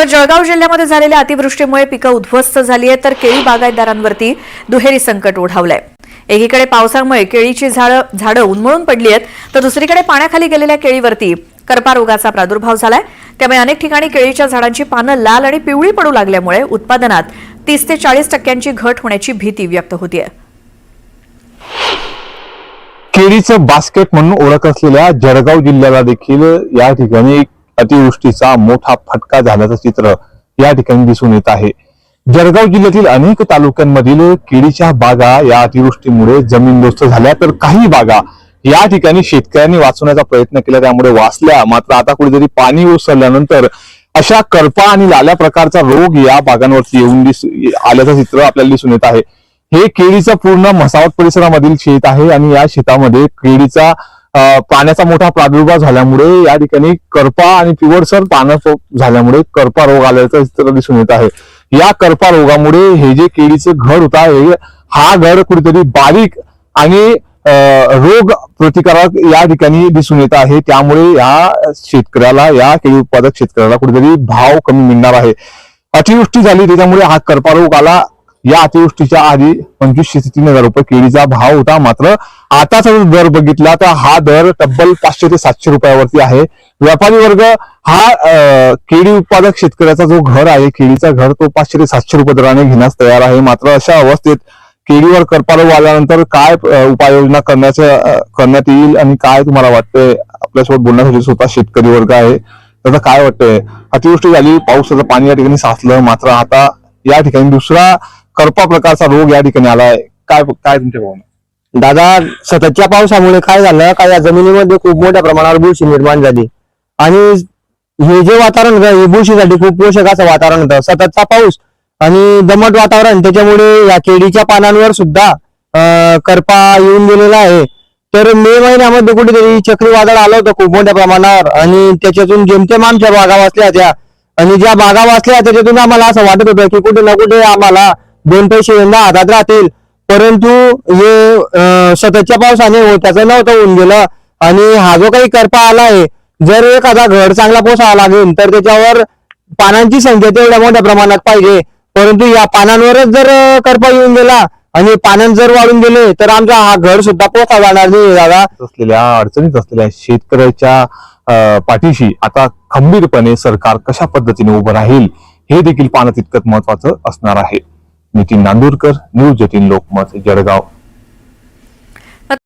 तर जळगाव जिल्ह्यामध्ये झालेल्या अतिवृष्टीमुळे पिकं उद्ध्वस्त झाली आहेत तर केळी बागायतदारांवरती दुहेरी संकट ओढावलंय. एकीकडे पावसामुळे केळीची झाडं झाडं उन्मळून पडली आहेत तर दुसरीकडे पाण्याखाली गेलेल्या केळीवरती करपा रोगाचा प्रादुर्भाव झालाय. त्यामुळे अनेक ठिकाणी केळीच्या झाडांची पानं लाल आणि पिवळी पडू लागल्यामुळे उत्पादनात तीस ते चाळीस टक्क्यांची घट होण्याची भीती व्यक्त होतीये. केळीचं बास्केट म्हणून ओळख असलेल्या जळगाव जिल्ह्याला देखील या ठिकाणी अतिवृष्टीचा मोठा फटका झाल्याचं चित्र या ठिकाणी दिसून येत आहे. जळगाव जिल्ह्यातील अनेक तालुक्यांमधील केळीच्या बागा या अतिवृष्टीमुळे जमीनदोस्त झाल्या तर काही बागा या ठिकाणी शेतकऱ्यांनी वाचवण्याचा प्रयत्न केला. त्यामुळे वाचल्या मात्र आता कुठेतरी पाणी ओसरल्यानंतर अशा करपा आणि लाल्या प्रकारचा रोग या बागांवरती येऊन दिस आल्याचं चित्र आपल्याला दिसून येत आहे. हे केळीचं पूर्ण म्हसावत परिसरामधील शेत आहे आणि या शेतामध्ये केळीचा पाण्याचा मोठा प्रादुर्भाव झाल्यामुळे या ठिकाणी करपा आणि पिवळसर पानं झाल्यामुळे करपा रोग आल्याचं चित्र दिसून येत आहे. या करपा रोगामुळे हे जे केळीचं घड होता हे हा घड कुठेतरी बारीक आणि रोग प्रतिकारक या ठिकाणी दिसून येत आहे. त्यामुळे या शेतकऱ्याला या केळी उत्पादक शेतकऱ्याला कुठेतरी भाव कमी मिळणार आहे. अतिवृष्टी झाली त्याच्यामुळे हा करपा रोग आला. या अतिवृष्टीच्या आधी पंचवीसशे ते तीन हजार रुपये केळीचा भाव होता. मात्र आताचा जर दर बघितला तर हा दर तब्बल पाचशे ते सातशे रुपयावरती आहे. व्यापारी वर्ग हा केळी उत्पादक शेतकऱ्याचा जो घर आहे केळीचा घर तो पाचशे ते सातशे रुपये दराने घेण्यास तयार आहे. मात्र अशा अवस्थेत केळीवर करपारोग आल्यानंतर काय उपाययोजना करण्याचं करण्यात येईल आणि काय तुम्हाला वाटतंय? आपल्यासोबत बोलण्यासाठी स्वतः शेतकरी वर्ग आहे. त्याचं काय वाटतंय? अतिवृष्टी झाली पावसाचं पाणी या ठिकाणी साचलं. मात्र आता या ठिकाणी दुसरा करपा प्रकारचा रोग या ठिकाणी आलाय. काय काय तुमच्या भावना? दादा सततच्या पावसामुळे काय झालं? का या जमिनीमध्ये खूप मोठ्या प्रमाणावर बुरशी निर्माण झाली. आणि हे जे वातावरण होतं हे बुरशीसाठी खूप पोषक असं वातावरण होतं. सततचा पाऊस आणि दमट वातावरण त्याच्यामुळे या केळीच्या पानांवर सुद्धा अं, करपा येऊन गेलेला आहे. तर मे महिन्यामध्ये कुठेतरी चक्रीवादळ आलं होतं खूप मोठ्या प्रमाणावर. आणि त्याच्यातून जेमतेम आमच्या बागा वाचल्या त्या आणि ज्या बागा वाचल्या त्याच्यातून आम्हाला असं वाटत होतं की कुठे ना कुठे आम्हाला दोन पैसे यंदा हातात राहतील. परंतु हे सततच्या पावसाने हो त्याचं नव्हतं होऊन गेलं. आणि हा जो काही करपा आला आहे जर एखादा घर चांगला पोसावा लागेल तर त्याच्यावर पानांची संख्या तेवढ्या मोठ्या प्रमाणात पाहिजे. परंतु या पानांवरच जर करपा येऊन गेला आणि पानं जर वाढून गेले तर आमचा हा घर सुद्धा पोसा जाणार नाही दादा. असलेल्या अडचणीत असलेल्या शेतकऱ्याच्या पाठीशी आता खंबीरपणे सरकार कशा पद्धतीने उभं राहील हे देखील पाहणं तितकंच महत्वाचं असणार आहे. नितीन नांदूरकर न्यूज जतीन लोकमत जळगाव.